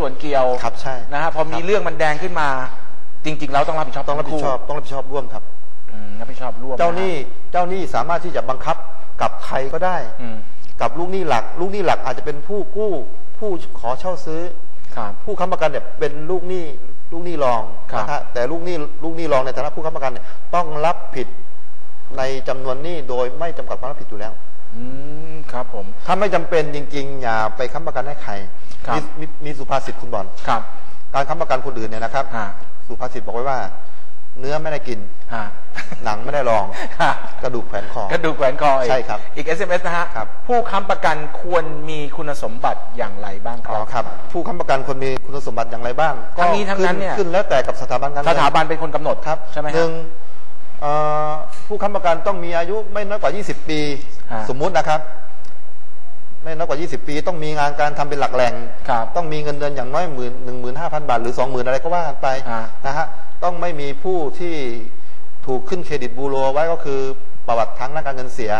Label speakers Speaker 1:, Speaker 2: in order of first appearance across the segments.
Speaker 1: ส่วนเกี่ยว
Speaker 2: ครับใช่
Speaker 1: นะฮะพอมี
Speaker 2: ครับ
Speaker 1: เรื่องมันแดงขึ้นมา จริง ๆ แล้วต้องรับผิดชอบ
Speaker 2: ต้องรับผิดชอบ
Speaker 1: ทั้
Speaker 2: ต้องรับผิดชอบร่วมครับ
Speaker 1: อืมรับผิดชอบร่วม
Speaker 2: เจ้าหนี้เจ้าหนี้สามารถที่จะบังคับกับใครก็ได้
Speaker 1: อืม
Speaker 2: กับลูกหนี้หลัก ลูกหนี้หลักอาจจะเป็นผู้กู้ผู้ขอเช่าซื้อ
Speaker 1: ครับ
Speaker 2: ผู้ค้ำประกันเนี่ยเป็นลูกหนี้ลูกหนี้รอง
Speaker 1: ครับ
Speaker 2: นะฮะแต่ลูกหนี้ลูกหนี้รองในฐานะผู้ค้ำประกันเนี่ยต้องรับผิดในจำนวนหนี้โดยไม่จำกัดความรับผิดอยู่แล้ว
Speaker 1: อืม ครับผม
Speaker 2: ถ้าไม่จำเป็นจริงๆ อย่าไปค้ำประกันให้ใคร
Speaker 1: ครับ
Speaker 2: มีมีมีสุภาษิตคุณบอล
Speaker 1: ครับ
Speaker 2: การค้ำประกันคนอื่นเนี่ยนะครับ
Speaker 1: ฮะ
Speaker 2: สุภาษิตบอกไว้ว่า เนื้อไม่ได้กิน
Speaker 1: ฮะ
Speaker 2: หนังไม่ได้ลอง
Speaker 1: ฮะ
Speaker 2: กระดูกแขวนคอ
Speaker 1: กระดูกแขวนคออีก
Speaker 2: ใช่ครับ
Speaker 1: อีก SMS นะฮะ
Speaker 2: ครับ
Speaker 1: ผู้ค้ำประกันควรมีคุณสมบัติอย่างไรบ้างค
Speaker 2: อ๋
Speaker 1: รั
Speaker 2: อบครับ ผู้ค้ำประกันคนมีคุณสมบัติอย่างไรบ้าง
Speaker 1: ทั้งนี้ทั้งนั้นเนี่ย
Speaker 2: ขึ้นแล้วแต่กับสถาบันการ
Speaker 1: ส
Speaker 2: เงิน
Speaker 1: ถาบันเป็นคนกำหนด
Speaker 2: ครับ
Speaker 1: ใช่ไหม
Speaker 2: ห
Speaker 1: ฮะ
Speaker 2: นึ่งเอ่อผู้ค้ำประกันต้องมีอายุไม่น้อยกว่า 20 ปี
Speaker 1: ฮะ
Speaker 2: สมมุตินะครับ ไม่น้อยกว่า 20 ปี ต้องมีงานการทำเป็นหลักแหล่ง
Speaker 1: ครับ
Speaker 2: ต้องมีเงินเดือนอย่างน้อยหมื่นหนึ่งหมื่นห้าพันบาท หรือสองหมื่นอะไรก็ว่ากันไป
Speaker 1: ฮะ
Speaker 2: นะฮะต้องไม่มีผู้ที่ถูกขึ้นเครดิตบูโรไว้ก็คือประวัติทางด้านการเงินเสีย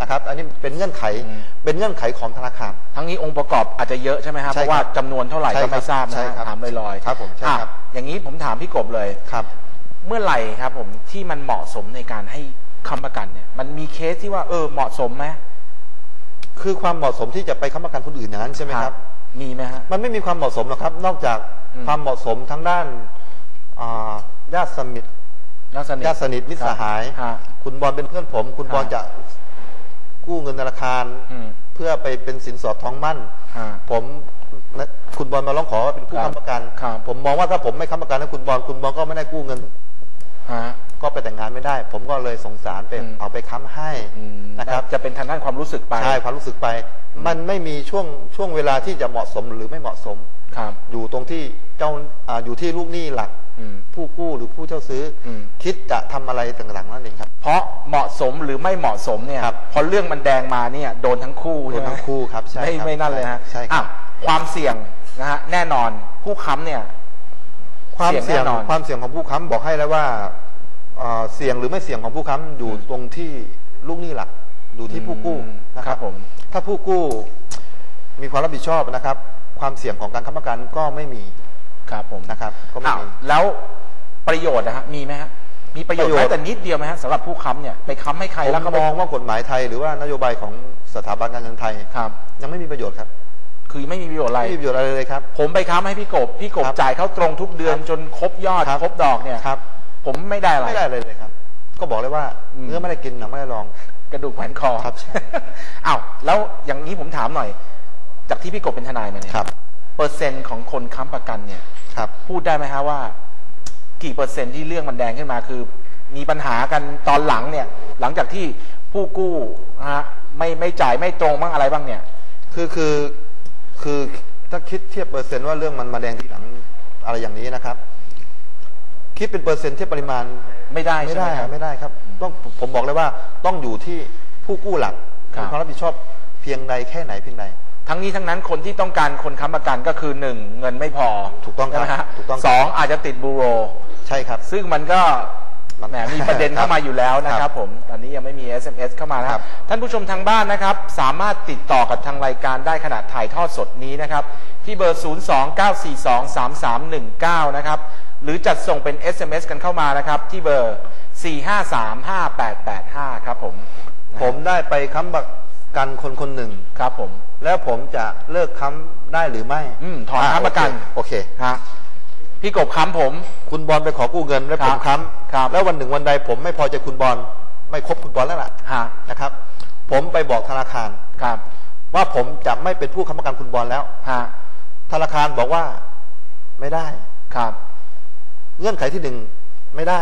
Speaker 2: นะครับ อันนี้เป็นเงื่อนไข
Speaker 1: อืม
Speaker 2: เป็นเงื่อนไขของธนาคาร
Speaker 1: ทั้งนี้องค์ประกอบอาจจะเยอะใช่ไหมครับ
Speaker 2: ใช่
Speaker 1: เพ
Speaker 2: ครับ
Speaker 1: ราะว่าจำนวนเท่าไหร่
Speaker 2: ใช่
Speaker 1: ก็
Speaker 2: ครับ
Speaker 1: ไม่ทราบนะ
Speaker 2: ใช่
Speaker 1: ฮะ
Speaker 2: ครับ
Speaker 1: ถามลอยๆ
Speaker 2: ครับผมใช่ครับ
Speaker 1: อะอย่างนี้ผมถามพี่กบเลย
Speaker 2: ครับ
Speaker 1: เมื่อไหร่ครับผมที่มันเหมาะสมในการให้ค้ำประกันเนี่ย มันมีเคสที่ว่าเออเหมาะสมไหม
Speaker 2: คือความเหมาะสมที่จะไปค้ำประกันคนอื่นอย่างนั้นใช่ไหมครับ
Speaker 1: มีไหมฮะ
Speaker 2: มันไม่มีความเหมาะสมหรอกครับ นอกจาก
Speaker 1: อืม
Speaker 2: ความเหมาะสมทั้งด้านอ่าญาติสนิท
Speaker 1: ญาติสนิท
Speaker 2: ญาติสนิทมิตรสหาย
Speaker 1: ฮะ
Speaker 2: คุณบอลเป็นเพื่อนผม คุณบอล
Speaker 1: ฮะ
Speaker 2: จะกู้เงินธนาคาร
Speaker 1: อืม
Speaker 2: เพื่อไปเป็นสินสอดทองมั่น
Speaker 1: ฮะ
Speaker 2: ผมนะคุณบอลมาร้องขอว่าเป็นผู้
Speaker 1: ครับ
Speaker 2: ค้ำประกัน
Speaker 1: ครับ
Speaker 2: ผมมองว่าถ้าผมไม่ค้ำประกันให้คุณบอลคุณบอลก็ไม่ได้กู้เงิน
Speaker 1: ฮะ
Speaker 2: ก็ไปแต่งงานไม่ได้ ผมก็เลยสงสารไป
Speaker 1: อืม
Speaker 2: เอาไปค้ำให้
Speaker 1: อืม
Speaker 2: นะครับ
Speaker 1: จะเป็นทางด้านความรู้สึกไป
Speaker 2: ใช่ความรู้สึกไป มันไม่มีช่วงช่วงเวลาที่จะเหมาะสมหรือไม่เหมาะสม
Speaker 1: ครับ
Speaker 2: อยู่ตรงที่เจ้าอาอยู่ที่ลูกหนี้หลัก
Speaker 1: อืม
Speaker 2: ผู้กู้หรือผู้เช่าซื้ออ
Speaker 1: ม
Speaker 2: คิดจะทำอะไรต่างๆนั่นเองครับ
Speaker 1: เพราะเหมาะสมหรือไม่เหมาะสมเนี่ย
Speaker 2: ครับ
Speaker 1: พอเรื่องมันแดงมาเนี่ยโดนทั้งคู่
Speaker 2: โด
Speaker 1: ใช่
Speaker 2: น
Speaker 1: ไหม
Speaker 2: ทั้งคู่ครับใช่
Speaker 1: ไม่
Speaker 2: ครับ
Speaker 1: ไม่นั่นเลยฮะ
Speaker 2: ใช่ค
Speaker 1: อะ
Speaker 2: รับ
Speaker 1: ความเสี่ยงนะฮะแน่นอนผู้ค้ำเนี่ย
Speaker 2: ความ
Speaker 1: เสี่
Speaker 2: เสี่
Speaker 1: ย
Speaker 2: ย
Speaker 1: ง
Speaker 2: ง
Speaker 1: แน่นอน
Speaker 2: ความเสี่ยงของผู้ค้ำบอกให้แล้วว่า เอ่อเสี่ยงหรือไม่เสี่ยงของผู้ค้ำอยู่
Speaker 1: อืม
Speaker 2: ตรงที่ลูกหนี้หลักอยู่ที่ผู้กู้
Speaker 1: อืม
Speaker 2: นะค
Speaker 1: ครั
Speaker 2: รับบ
Speaker 1: ผม
Speaker 2: ถ้าผู้กู้มีความรับผิดชอบนะครับ ความเสี่ยงของการค้ำประกันก็ไม่มี
Speaker 1: ครับผม
Speaker 2: นะครับ ก็ไม่
Speaker 1: อ้าว
Speaker 2: มี
Speaker 1: แล้วประโยชน์นะฮะมีไหมฮะมีประโยชน์
Speaker 2: ประโยชน์
Speaker 1: แม้แต่นิดเดียวไหมฮะสำหรับผู้ค้ำเนี่ยไปค้ำให้ใคร
Speaker 2: ผม
Speaker 1: แล้วเขา
Speaker 2: มองว่ากฎหมายไทย หรือว่านโยบายของสถาบันการเงินไทย
Speaker 1: ครับ
Speaker 2: ยังไม่มีประโยชน์ครับ
Speaker 1: คือไม่มีประโยชน์อะไร
Speaker 2: ไม่มีประโยชน์อะไรเลยครับ
Speaker 1: ผมไปค้ำให้พี่กบ พี่กบ
Speaker 2: ครับ
Speaker 1: จ่ายเข้าตรงทุกเดือน
Speaker 2: ครับ
Speaker 1: จนครบยอด
Speaker 2: ครับ
Speaker 1: ครบดอกเนี่ย
Speaker 2: ครับ
Speaker 1: ผมไม่ได้อะไร
Speaker 2: ไม่ได้เลยเลยครับ ก็บอกเลยว่า
Speaker 1: อืม
Speaker 2: เนื้อไม่ได้กินหนังไม่ได้ลอง
Speaker 1: กระดูกแขวนคอ
Speaker 2: ครับใช่
Speaker 1: อ้าวแล้วอย่างนี้ผมถามหน่อย จากที่พี่กบเป็นทนายมาเนี่ย
Speaker 2: ครับ
Speaker 1: เปอร์เซ็นต์ของคนค้ำประกันเนี่ย
Speaker 2: ครับ
Speaker 1: พูดได้ไหมฮะว่า กี่เปอร์เซ็นต์ที่เรื่องมันแดงขึ้นมาคือ มีปัญหากันตอนหลังเนี่ย หลังจากที่ผู้กู้นะฮะไม่ไม่จ่ายไม่ตรงบ้างอะไรบ้างเนี่ย
Speaker 2: คือคือคือถ้าคิดเทียบเปอร์เซ็นต์ว่าเรื่องมันมาแดงทีหลังอะไรอย่างนี้นะครับ คิดเป็นเปอร์เซ็นต์เทียบปริมาณ
Speaker 1: ไม่ได้
Speaker 2: ไม่
Speaker 1: ใช่ไห
Speaker 2: ได้
Speaker 1: มค
Speaker 2: ค
Speaker 1: รั
Speaker 2: รั
Speaker 1: บบ
Speaker 2: ไม่ได้ครับ ต้องผมบอกเลยว่าต้องอยู่ที่ผู้กู้หลัก
Speaker 1: ครับ
Speaker 2: มีความรับผิดชอบเพียงใดแค่ไหนเพียงใด
Speaker 1: ทั้งนี้ทั้งนั้นคนที่ต้องการคนค้ำประกันก็คือหนึ่งเงินไม่พอ
Speaker 2: ถูกต้องครับ
Speaker 1: ใช่ไหมฮะ
Speaker 2: ถูกต้องครับ
Speaker 1: สองอาจจะติดบูโร
Speaker 2: ใช่ครับ
Speaker 1: ซึ่งมันก็
Speaker 2: มัน
Speaker 1: แหมมีประเด็น
Speaker 2: ครับ
Speaker 1: เข้ามาอยู่แล้วนะค
Speaker 2: ครั
Speaker 1: รับบผมตอนนี้ยังไม่มี SMS เข้ามานะค
Speaker 2: ครั
Speaker 1: รับบท่านผู้ชมทางบ้านนะครับ สามารถติดต่อกับทางรายการได้ขณะถ่ายทอดสดนี้นะครับ ที่เบอร์ 029423319 นะครับ หรือจัดส่งเป็น SMS กันเข้ามานะครับ ที่เบอร์ 4535885 ครับผม
Speaker 2: ผมได้ไปค้ำประกันคนคนหนึ่ง
Speaker 1: ครับผม
Speaker 2: แล้วผมจะเลิกค้ำได้หรือไม่
Speaker 1: อืมถอนค้ำประกัน
Speaker 2: โอเคโอเค
Speaker 1: ฮะ พี่กบค้ำผม
Speaker 2: คุณบอลไปขอกู้เงินแล้วผม
Speaker 1: ครับ
Speaker 2: ค้
Speaker 1: ครับำ
Speaker 2: แล้ววันหนึ่งวันใดผมไม่พอใจคุณบอลไม่คบคุณบอลแล้วล่ะ
Speaker 1: ฮะ
Speaker 2: นะครับ ผมไปบอกธนาคาร
Speaker 1: ครับ
Speaker 2: ว่าผมจะไม่เป็นผู้ค้ำประกันคุณบอลแล้ว
Speaker 1: ฮะ
Speaker 2: ธนาคารบอกว่าไม่ได้
Speaker 1: ครับ
Speaker 2: เงื่อนไขที่หนึ่งไม่ได้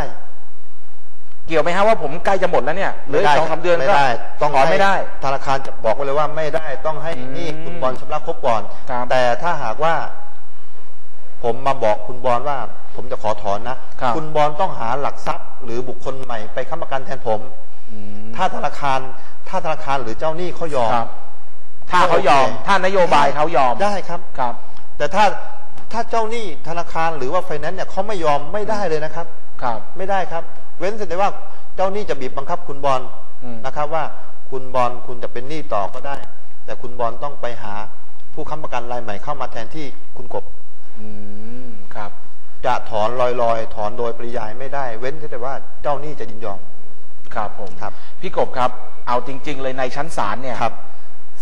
Speaker 1: เกี่ยวไหมฮะว่าผมใกล้จะหมดแล้วเนี่ยเหลืออีกสองสามเดือน
Speaker 2: ไม่
Speaker 1: ก็
Speaker 2: ได้ต้อง
Speaker 1: ถอน
Speaker 2: ให้
Speaker 1: ไม่ได้
Speaker 2: ธนาคารจะบอกไว้เลยว่าไม่ได้ต้องให้
Speaker 1: อืม
Speaker 2: หนี่คุณบอลชำระครบก่อน
Speaker 1: ครับ
Speaker 2: แต่ถ้าหากว่า ผมมาบอกคุณบอลว่า ผมจะขอถอนนะครับณบอลต้องหาหลักทรัพย์ หรือบุคคลใหม่ไปค้ำประกันแทนผม
Speaker 1: อืม
Speaker 2: ถ้าธนาคาร ถ้าธนาคารหรือเจ้าหนี้เขายอม
Speaker 1: ครับถ้าเขายอม
Speaker 2: โอเค
Speaker 1: ถ้านโยบายเขายอม
Speaker 2: ได้ครับ
Speaker 1: ครับ
Speaker 2: แต่ถ้าถ้าเจ้าหนี้ธนาคารหรือว่าไฟแนนซ์เนี่ยเขาไม่ยอมไม่ได้เลยนะครับ
Speaker 1: ครับ
Speaker 2: ไม่ได้ครับ เว้นแต่ว่าเจ้าหนี้จะบีบบังคับคุณบอล
Speaker 1: อืม
Speaker 2: นะครับว่าคุณบอลคุณจะเป็นหนี้ต่อก็ได้ แต่คุณบอลต้องไปหาผู้ค้ำประกันรายใหม่เข้ามาแทนที่คุณกบ
Speaker 1: อืมครับ
Speaker 2: จะถอนลอยๆ ถอนโดยปริยายไม่ได้ เว้นแต่ว่าเจ้าหนี้จะยินยอม
Speaker 1: ครับผม
Speaker 2: ครับ
Speaker 1: พี่กบครับ เอาจริง ๆ เลยในชั้นศาลเนี่ย
Speaker 2: ครับ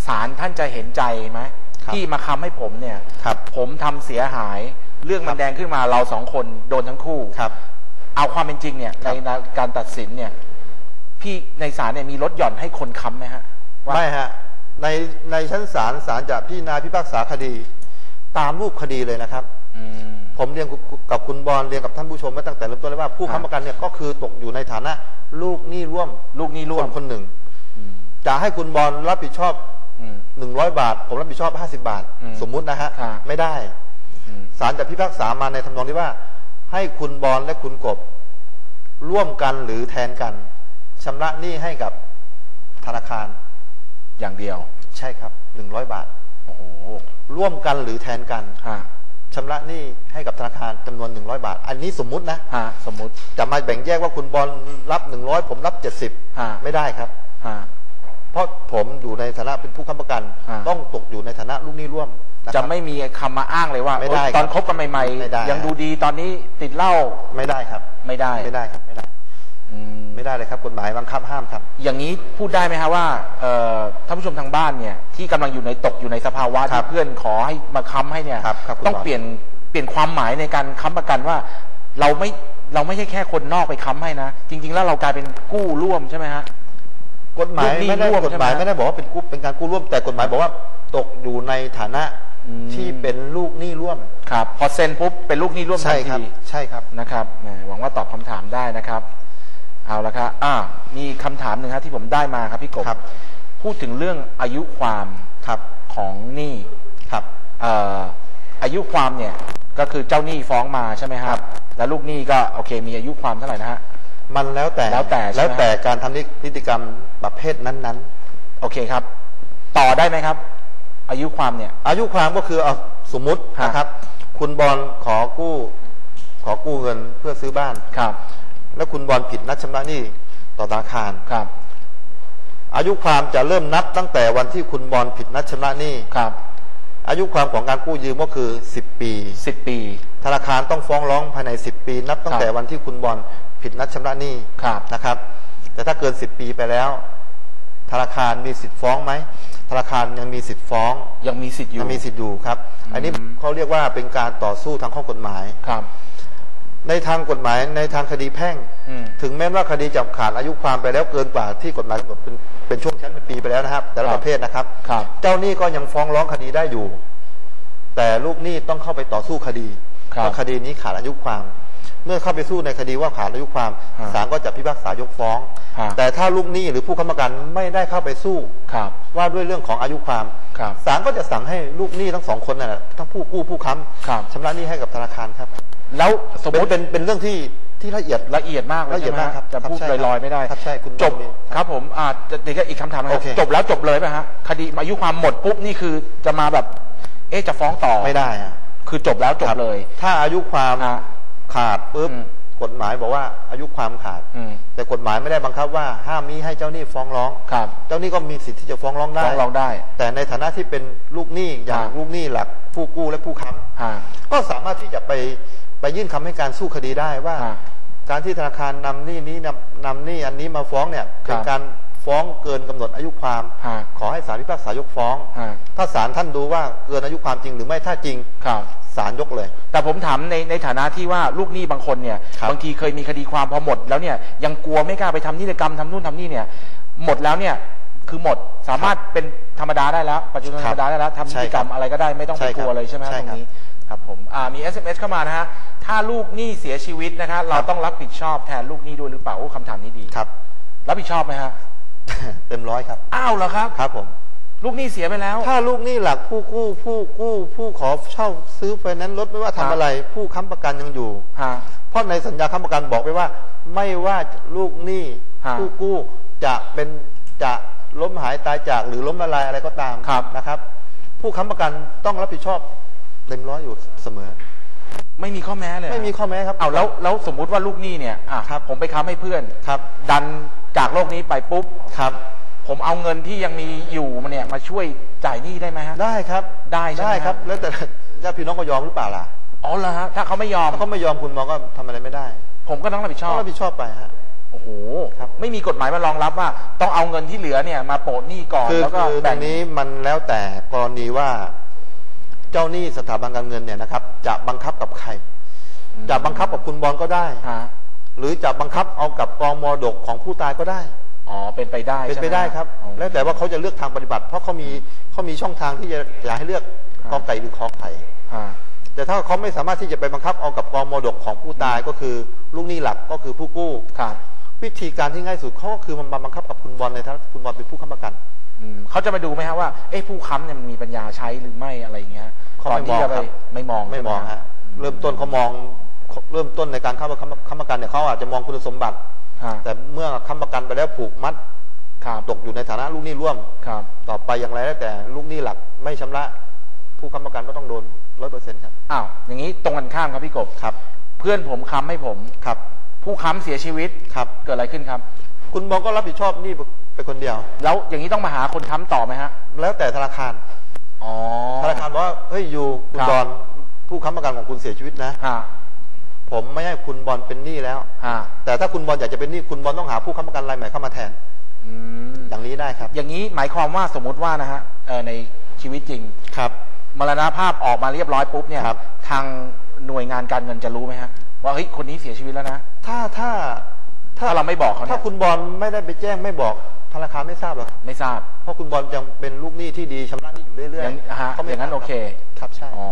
Speaker 1: ศาลท่านจะเห็นใจไหม
Speaker 2: ครับ
Speaker 1: ที่มาค้ำให้ผมเนี่ย
Speaker 2: ครับ
Speaker 1: ผมทำเสียหาย เรื่อง
Speaker 2: ครั
Speaker 1: มัน
Speaker 2: บ
Speaker 1: แดงขึ้นมาเราสองคนโดนทั้งคู่
Speaker 2: ครับ
Speaker 1: เอาความเป็นจริงเนี่ย
Speaker 2: ค
Speaker 1: ใน
Speaker 2: รับ
Speaker 1: การตัดสินเนี่ย พี่ในศาลเนี่ยมีลดหย่อนให้คนค้ำไหมฮะว่า
Speaker 2: ไม่ฮะในในชั้นศาลศาลจะพิจารณาพิพากษาคดี ตามรูปคดีเลยนะครับ
Speaker 1: อืม
Speaker 2: ผมเรียนกับคุณบอลเรียนกับท่านผู้ชมมาตั้งแต่เริ่มต้นเลยว่าผู้
Speaker 1: ครับ
Speaker 2: ค้ำประกันเนี่ยก็คือตกอยู่ในฐานะลูกหนี้ร่วม
Speaker 1: ลูกหนี้ร่ว
Speaker 2: ค
Speaker 1: ม
Speaker 2: นคนหนึ่ง
Speaker 1: อืม
Speaker 2: จะให้คุณบอลรับผิดชอบ
Speaker 1: อืม
Speaker 2: หนึ่งร้อยบาท ผมรับผิดชอบห้าสิบาท
Speaker 1: อืม
Speaker 2: สมมุตินะฮะ
Speaker 1: ครับ
Speaker 2: ไม่ได้
Speaker 1: อืม
Speaker 2: ศาลจะพิพากษามาในทำนองที่ว่า ให้คุณบอลและคุณกบ ร่วมกันหรือแทนกันชำระหนี้ให้กับธนาคาร
Speaker 1: อย่างเดียว
Speaker 2: ใช่ครับหนึ่งร้อยบาท
Speaker 1: โอ้โห
Speaker 2: ร่วมกันหรือแทนกัน
Speaker 1: ฮะ
Speaker 2: ชำระหนี้ให้กับธนาคารจำนวนหนึ่งร้อยบาท อันนี้สมมุตินะ
Speaker 1: ฮะสมมุติ
Speaker 2: จะมาแบ่งแยกว่าคุณบอลรับหนึ่งร้อยผมรับเจ็ดสิบ
Speaker 1: ฮะ
Speaker 2: ไม่ได้ครับ
Speaker 1: ฮะ
Speaker 2: เพราะผมอยู่ในฐานะเป็นผู้ค้ำประกัน
Speaker 1: อ่า
Speaker 2: ต้องตกอยู่ในฐานะลูกหนี้ร่วมนค
Speaker 1: จะ
Speaker 2: รับ
Speaker 1: ไม่มีคำมาอ้างเลยว่า
Speaker 2: ไม่ได้
Speaker 1: โอ๊ย
Speaker 2: ครับ
Speaker 1: ตอนคบกันใหม่
Speaker 2: ไม่ได้
Speaker 1: ๆยังดูดีตอนนี้ติดเหล้า
Speaker 2: ไม่ได้ครับ
Speaker 1: ไม่ได้
Speaker 2: ไม่ได้ครับไม่ได้
Speaker 1: อืม
Speaker 2: ไม่ได้เลยครับกฎหมายบังคับห้ามครับ
Speaker 1: อย่างนี้พูดได้ไหมฮะว่าเอ่อท่านผู้ชมทางบ้านเนี่ยที่กำลังอยู่ในตกอยู่ในสภาวะ
Speaker 2: ครั
Speaker 1: ที่
Speaker 2: บ
Speaker 1: เพื่อนขอให้มาค้ำให้เนี่ย
Speaker 2: ครับครับคุณ
Speaker 1: ต้อง
Speaker 2: บอล
Speaker 1: เปลี่ยนเปลี่ยนความหมายในการค้ำประกันว่า เราไม่เราไม่ใช่แค่คนนอกไปค้ำให้นะ จริง ๆ แล้วเรากลายเป็นกู้ร่วมใช่ไหมฮะ
Speaker 2: กฎหมาย
Speaker 1: ลูกหนี้
Speaker 2: ไม่ได้
Speaker 1: ร่วม
Speaker 2: กฎหมาย
Speaker 1: ใช่ไหม
Speaker 2: ไม่ได้บอกว่าเป็นกู้เป็นการกู้ร่วมแต่กฎหมายบอกว่าตกอยู่ในฐานะ
Speaker 1: อืม
Speaker 2: ที่เป็นลูกหนี้ร่วม
Speaker 1: ครับพอเซ็นปุ๊บเป็นลูกหนี้ร่วมทั
Speaker 2: ใช่
Speaker 1: น
Speaker 2: ครับ
Speaker 1: ที
Speaker 2: ใช่ครับ
Speaker 1: นะครับแหมหวังว่าตอบคำถามได้นะครับ เอาละครับอ่ามีคำถามหนึ่งครับที่ผมได้มาครับพี่กบ
Speaker 2: ครับ
Speaker 1: พูดถึงเรื่องอายุความ
Speaker 2: ครับ
Speaker 1: ของหนี้
Speaker 2: ครับ
Speaker 1: เอ่ออายุความเนี่ยก็คือเจ้าหนี้ฟ้องมาใช่ไหมค
Speaker 2: ครั
Speaker 1: รับ
Speaker 2: บ
Speaker 1: แล้วลูกหนี้ก็โอเค มีอายุความเท่าไหร่นะฮะ
Speaker 2: มันแล้วแต่
Speaker 1: แล้วแต่ใช่ไหม
Speaker 2: แล้วแต่การทำนิติกรรมประเภทนั้น
Speaker 1: โอเคครับ ต่อได้ไหมครับ อายุความเนี่ย
Speaker 2: ๆ อายุความก็คือเอาสมมุติ
Speaker 1: ฮะ
Speaker 2: นะครับ คุณบอลขอกู้ ขอกู้เงินเพื่อซื้อบ้าน
Speaker 1: ครับ
Speaker 2: แล้วคุณบอลผิดนัดชำระหนี้ต่อธนาคาร
Speaker 1: ครับ
Speaker 2: อายุความจะเริ่มนับตั้งแต่วันที่คุณบอลผิดนัดชำระหนี้
Speaker 1: ครับ
Speaker 2: อายุความของการกู้ยืมก็คือ 10 ปี
Speaker 1: สิบปี
Speaker 2: ธนาคารต้องฟ้องร้องภายใน 10 ปี นับตั้งแต่วันที่คุณบอลผิดนัดชำระหนี้
Speaker 1: ครับ
Speaker 2: นะครับ แต่ถ้าเกิน 10 ปีไปแล้ว ธนาคารมีสิทธิ์ฟ้องไหมธนาคารยังมีสิทธิ์ฟ้อง
Speaker 1: ยังมีสิทธิ์อยู่
Speaker 2: ยังมีสิทธิ์อยู่ครับ อันนี้
Speaker 1: อืม
Speaker 2: เขาเรียกว่าเป็นการต่อสู้ทางข้อกฎหมาย
Speaker 1: ครับ
Speaker 2: ในทางกฎหมายในทางคดีแพ่ง
Speaker 1: อืม
Speaker 2: ถึงแม้ว่าคดีจะขาดอายุความไปแล้วเกินกว่าที่กฎหมายกำหนดเป็นเป็นช่วงชั้นเป็นปีไปแล้วนะครับ แต่ละ
Speaker 1: ครับ
Speaker 2: ประเภทนะครับ
Speaker 1: ครับ
Speaker 2: เจ้าหนี้ก็ยังฟ้องร้องคดีได้อยู่ แต่ลูกหนี้ต้องเข้าไปต่อสู้คดี
Speaker 1: ครับ
Speaker 2: ว่าคดีนี้ขาดอายุความ เมื่อเข้าไปสู้ในคดีว่าขาดอายุความ
Speaker 1: ฮะ
Speaker 2: ศาลก็จะพิพากษายกฟ้อง
Speaker 1: ฮะ
Speaker 2: แต่ถ้าลูกหนี้หรือผู้ค้ำประกันไม่ได้เข้าไปสู้
Speaker 1: ครับ
Speaker 2: ว่าด้วยเรื่องของอายุความ
Speaker 1: ครับ
Speaker 2: ศาลก็จะสั่งให้ลูกหนี้ทั้งสองคนนั่นแหละทั้งผู้กู้ผู้ค้
Speaker 1: ครับำ
Speaker 2: ชำระหนี้ให้กับธนาคารครับ
Speaker 1: แล้วสมม
Speaker 2: เป็น
Speaker 1: ติ
Speaker 2: เป็นเป็นเรื่องที่ที่ละเอียด
Speaker 1: ละเอียดมากเลย
Speaker 2: ละเอียด
Speaker 1: ใช่ไห
Speaker 2: มากครับ
Speaker 1: จะพูด
Speaker 2: ครับใช่ครับ
Speaker 1: ลอยๆไม่ได้
Speaker 2: ครับใช่คุณ
Speaker 1: จบ
Speaker 2: มี
Speaker 1: ครับผมอ่าจะเดี๋ยวก็อีกคำถามนะครั
Speaker 2: โอบเค
Speaker 1: จบแล้วจบเลยไหมฮะคดีอายุความหมดปุ๊บนี่คือจะมาแบบ เอ๊ะจะฟ้องต่อ
Speaker 2: ไม่ได้อะ
Speaker 1: คือจบแล้วจบเลย
Speaker 2: ถ้าอายุความ
Speaker 1: อะ
Speaker 2: ขาดปุ๊บ
Speaker 1: อืม
Speaker 2: กฎหมายบอกว่าอายุความขาด
Speaker 1: อืม
Speaker 2: แต่กฎหมายไม่ได้บังคับว่าห้ามมิให้เจ้าหนี้ฟ้องร้อง
Speaker 1: ครับ
Speaker 2: เจ้าหนี้ก็มีสิทธิ์ที่จะฟ้องร้องได้
Speaker 1: ฟ้องร้องได้
Speaker 2: แต่ในฐานะที่เป็นลูกหนี้อย่าง
Speaker 1: อ่า
Speaker 2: ลูกหนี้หลักผู้กู้และผู้ค้
Speaker 1: อ่าำ
Speaker 2: ก็สามารถที่จะไป ไปยื่นคำให้การสู้คดีได้ว่า
Speaker 1: อ่า
Speaker 2: การที่ธนาคารนำหนี้นี้นำนำหนี้อันนี้มาฟ้องเนี่ยเป็นการฟ้องเกินกำหนดอายุความ
Speaker 1: ฮะ
Speaker 2: ขอให้ศาลพิพากษายกฟ้อง
Speaker 1: ฮะ
Speaker 2: ถ้าศาลท่านดูว่าเกินอายุความจริงหรือไม่ถ้าจริง
Speaker 1: ครับ
Speaker 2: ศาลยกเลย
Speaker 1: แต่ผมถามในในฐานะที่ว่าลูกหนี้บางคนเนี่ย
Speaker 2: ครับ
Speaker 1: บางทีเคยมีคดีความพอหมด แล้วเนี่ยยังกลัวไม่กล้าไปทำนิติกรรมทำนู่นทำนี่เนี่ย หมดแล้วเนี่ยคือหมดสามารถเป็นธรรมดาได้แล้ว ปัจจุบันธรรมดาได้แล้วทำนิติกรรม
Speaker 2: ใช่ครับ
Speaker 1: อะไรก็ได้ไม่ต้อง
Speaker 2: ใช่
Speaker 1: ไป
Speaker 2: ครับ
Speaker 1: กลัวเลยใช่ไหมฮะ
Speaker 2: ใช่
Speaker 1: ตร
Speaker 2: ครับ
Speaker 1: งนี้ ครับผมอ่ามี SMS เข้ามานะฮะถ้าลูกหนี้เสียชีวิตนะครับเราต้องรับผิดชอบแทนลูกหนี้ด้วยหรือเปล่าโอ้คำถามนี้ดี
Speaker 2: ครับ
Speaker 1: รับผิดชอบไหมฮะ
Speaker 2: เต็มร้อยครับ
Speaker 1: อ้าวเหรอครับ
Speaker 2: ครับผม
Speaker 1: ลูกหนี้เสียไปแล้ว
Speaker 2: ถ้าลูกหนี้หลักผู้กู้ผู้กู้ผู้ขอเช่าซื้อไฟแนนซ์รถไม่ว่า
Speaker 1: ครั
Speaker 2: ทำ
Speaker 1: บ
Speaker 2: อะไร ผู้ค้ำประกันยังอยู่
Speaker 1: ฮะ
Speaker 2: เพราะในสัญญาค้ำประกันบอกไว้ว่า ไม่ว่าลูกหนี้
Speaker 1: ฮะ
Speaker 2: ผู้กู้จะเป็นจะล้มหายตายจากหรือล้มละลายอะไรก็ตาม
Speaker 1: ครับ
Speaker 2: นะครับ ผู้ค้ำประกันต้องรับผิดชอบ เต็มร้อยอยู่เสมอ
Speaker 1: ไม่มีข้อแม้เลยเหรอ
Speaker 2: ไม่มีข้อแม้ครับ
Speaker 1: เอาแล้วแล้วสมมุติว่าลูกหนี้เนี่ยอะ
Speaker 2: ครับ
Speaker 1: ผมไปค้ำให้เพื่อน
Speaker 2: ครับ
Speaker 1: ดันจากโลกนี้ไปปุ๊บ
Speaker 2: ครับ
Speaker 1: ผมเอาเงินที่ยังมีอยู่มาเนี่ยมาช่วยจ่ายหนี้ได้ไหมฮะ
Speaker 2: ได้ครับ
Speaker 1: ได้ใช่ไหม
Speaker 2: ได้ครับ
Speaker 1: ฮะ
Speaker 2: แล้วแต่ญาติพี่น้องก็ยอมหรือเปล่าล่ะ
Speaker 1: อ๋อเหรอฮะถ้าเขาไม่ยอม
Speaker 2: ถ้าเขาไม่ยอมคุณมองก็ทำอะไรไม่ได้
Speaker 1: ผมก็ต้องรับผิดช
Speaker 2: ต้
Speaker 1: อ
Speaker 2: อบงรับผิดชอบไปฮะ
Speaker 1: โอ้โห
Speaker 2: ครับ
Speaker 1: ไม่มีกฎหมายมารองรับว่า ต้องเอาเงินที่เหลือเนี่ยมาโปะหนี้ก่อน
Speaker 2: คือ
Speaker 1: แล้วก็
Speaker 2: คือตร
Speaker 1: แบ่ง
Speaker 2: งนี้มันแล้วแต่กรณีว่า เจ้าหนี้สถาบันการเงินเนี่ยนะครับ จะบังคับกับใคร จะบังคับกับคุณบอลก็ได้
Speaker 1: ฮะ
Speaker 2: หรือจะบังคับเอากับกองมรดกของผู้ตายก็ได้
Speaker 1: อ๋อเป็นไปได้
Speaker 2: เป็นไป
Speaker 1: ใช่หม
Speaker 2: ได้ครับ
Speaker 1: อ๋อ
Speaker 2: แล้วแต่ว่าเขาจะเลือกทางปฏิบัติ เพราะเขามีเขามีช่องทางที่จะอยากให้เลือก
Speaker 1: ครับ
Speaker 2: กอไก่หรือขอไข่
Speaker 1: ฮะ
Speaker 2: แต่ถ้าเขาไม่สามารถที่จะไปบังคับเอากับกองมรดกของผู้ตายก็คือ ลูกหนี้หลักก็คือผู้กู้
Speaker 1: ครับ
Speaker 2: วิธีการที่ง่ายสุดเขาก็คือมันมาบังคับกับคุณบอลในฐานะคุณบอลเป็นผู้ค้ำประกัน
Speaker 1: อืมเขาจะมาดูไหมฮะว่าเอ้ผู้ค้ำเนี่ยมันมีปัญญาใช้หรือไม่อะไรอย่างเงี้ย
Speaker 2: เขา
Speaker 1: ก่อน
Speaker 2: ไม่
Speaker 1: ที่
Speaker 2: มอง
Speaker 1: จะไป
Speaker 2: ครับ
Speaker 1: ไม่มอง
Speaker 2: ไม่มอง
Speaker 1: ใช่ห
Speaker 2: ฮะเริ่มต้นเขามองเริ่มต้นในการเข้าค้ำค้ำประกันเนี่ยเขาอาจจะมองคุณสมบัติ
Speaker 1: ฮะ
Speaker 2: แต่เมื่อค้ำประกันไปแล้วผูกมัด
Speaker 1: ครับ
Speaker 2: ตกอยู่ในฐานะลูกหนี้ร่วม
Speaker 1: ครับ
Speaker 2: ต่อไปอย่างไรแล้วแต่ลูกหนี้หลักไม่ชำระ ผู้ค้ำประกันก็ต้องโดนร้อยเปอร์เซ็นต์ครับ
Speaker 1: อ้าวอย่างนี้ตรงกันข้ามครับพี่กบ
Speaker 2: ครับ
Speaker 1: เพื่อนผมค้ำให้ผม
Speaker 2: ครับ
Speaker 1: ผู้ค้ำเสียชีวิต
Speaker 2: ครับ
Speaker 1: เกิดอะไรขึ้นครับ
Speaker 2: คุณบอลก็รับผิดชอบหนี้ไปคนเดียว
Speaker 1: แล้วอย่างนี้ต้องมาหาคนค้ำต่อไหมฮะ
Speaker 2: แล้วแต่ธนาคาร
Speaker 1: อ๋อ
Speaker 2: ธนาคารบอกว่าเฮ้ยอยู่คุณ
Speaker 1: ครับ
Speaker 2: บอลผู้ค้ำประกันของคุณเสียชีวิตนะ
Speaker 1: ฮะ
Speaker 2: ผมไม่ให้คุณบอลเป็นหนี้แล้ว
Speaker 1: ฮะ
Speaker 2: แต่ถ้าคุณบอลอยากจะเป็นหนี้คุณบอลต้องหาผู้ค้ำประกันรายใหม่เข้ามาแทน
Speaker 1: อืม
Speaker 2: อย่างนี้ได้ครับ
Speaker 1: อย่างนี้หมายความว่าสมมุติว่านะฮะเอ่อในชีวิตจริง
Speaker 2: ครับ
Speaker 1: มรณภาพออกมาเรียบร้อยปุ๊บเนี่ย
Speaker 2: ครับ
Speaker 1: ทางหน่วยงานการเงินจะรู้ไหมฮะ ว่าเฮ้ยคนนี้เสียชีวิตแล้วนะ
Speaker 2: ถ้าถ้า
Speaker 1: ถ้าเราไม่บอกเขาเนี่
Speaker 2: ถ้ายคุณบอลไม่ได้ไปแจ้งไม่บอกธนาคารไม่ทราบหรอกครับ
Speaker 1: ไม่ทราบ
Speaker 2: เพราะคุณบอลยังเป็นลูกหนี้ที่ดีชำระหนี้อยู่เรื่อย
Speaker 1: อย่างฮะ
Speaker 2: เขาไม่
Speaker 1: อย่างนั้น
Speaker 2: ทรบ
Speaker 1: โอเค
Speaker 2: ครับใช่
Speaker 1: อ๋อ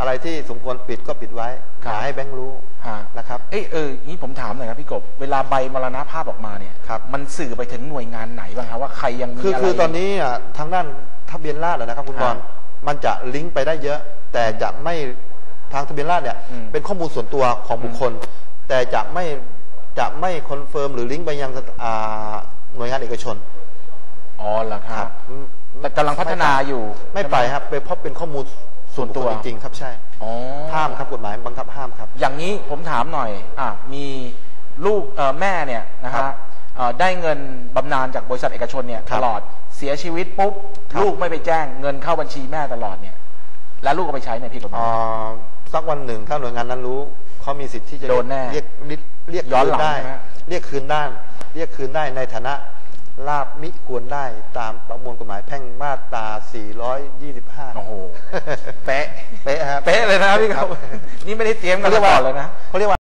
Speaker 2: อะไรที่สมควรปิดก็ปิดไว้
Speaker 1: ค
Speaker 2: อ
Speaker 1: รับ
Speaker 2: ย่าให้แบงค์รู้
Speaker 1: ฮะ
Speaker 2: นะครับ
Speaker 1: เอ้ยเออนี้ผมถามหน่อยครับพี่กบ เวลาใบมรณภาพออกมาเนี่ย
Speaker 2: ครับ
Speaker 1: มันสื่อไปถึงหน่วยงานไหนบ้างครับว่าใครยังมี
Speaker 2: คือ
Speaker 1: อะไร
Speaker 2: คือตอนนี้อะทางด้านทะเบียนราษฎร์อะนะครับคุณบอล
Speaker 1: ฮะ
Speaker 2: มันจะลิงก์ไปได้เยอะ แต่จะไม่ ทางทะเบียนราษฎร์เนี่ย
Speaker 1: อืม
Speaker 2: เป็นข้อมูลส่วนตัวของบุคคล แต่จะไม่จะไม่คอนเฟิร์มหรือลิงก์ไปยังอ่าหน่วยงานเอกชน
Speaker 1: อ๋อเหรอครับ
Speaker 2: อืม
Speaker 1: แต่กำลังพัฒนาอยู่
Speaker 2: ไม่ไป
Speaker 1: ใช่ห
Speaker 2: ครับไปเพราะเป็นข้อมูล
Speaker 1: ส่วนตัว
Speaker 2: บุคคลจริงๆครับใช่
Speaker 1: อ๋อ
Speaker 2: ห้ามครับกฎหมายบังคับห้ามครับ
Speaker 1: อย่างนี้ผมถามหน่อย อะมีลูกเอ่อแม่เนี่ยนะ
Speaker 2: ครั
Speaker 1: ฮะ
Speaker 2: บ
Speaker 1: เอ่อได้เงินบำนาญจากบริษัทเอกชนเนี่ย
Speaker 2: ครั
Speaker 1: ต
Speaker 2: บ
Speaker 1: ลอดเสียชีวิตปุ๊บ
Speaker 2: ครับ
Speaker 1: ลูกไม่ไปแจ้งเงินเข้าบัญชีแม่ตลอดเนี่ย แล้วลูกก็ไปใช้เนี่ยพี่กฎหมาย
Speaker 2: อ่า สักวันหนึ่งถ้าหน่วยงานนั้นรู้เขามีสิทธิ์ที่จะ
Speaker 1: โดนแน่
Speaker 2: เรียกเรียกเรียก
Speaker 1: ย้อน
Speaker 2: คื
Speaker 1: หลัง
Speaker 2: ได้
Speaker 1: ใช่ไหมฮะ
Speaker 2: เรียกคืนได้เรียกคืนได้ในฐานะลาบมิควรได้ตามประมวลกฎหมายแพ่งมาตรา 425
Speaker 1: โอ้โห เป๊ะ
Speaker 2: เป๊ะครับ
Speaker 1: เป๊ะเลยนะครับพี่ครับ นี่ไม่ได้เตรียมกันมาก่อนเลยนะ
Speaker 2: เขาเรียกว่า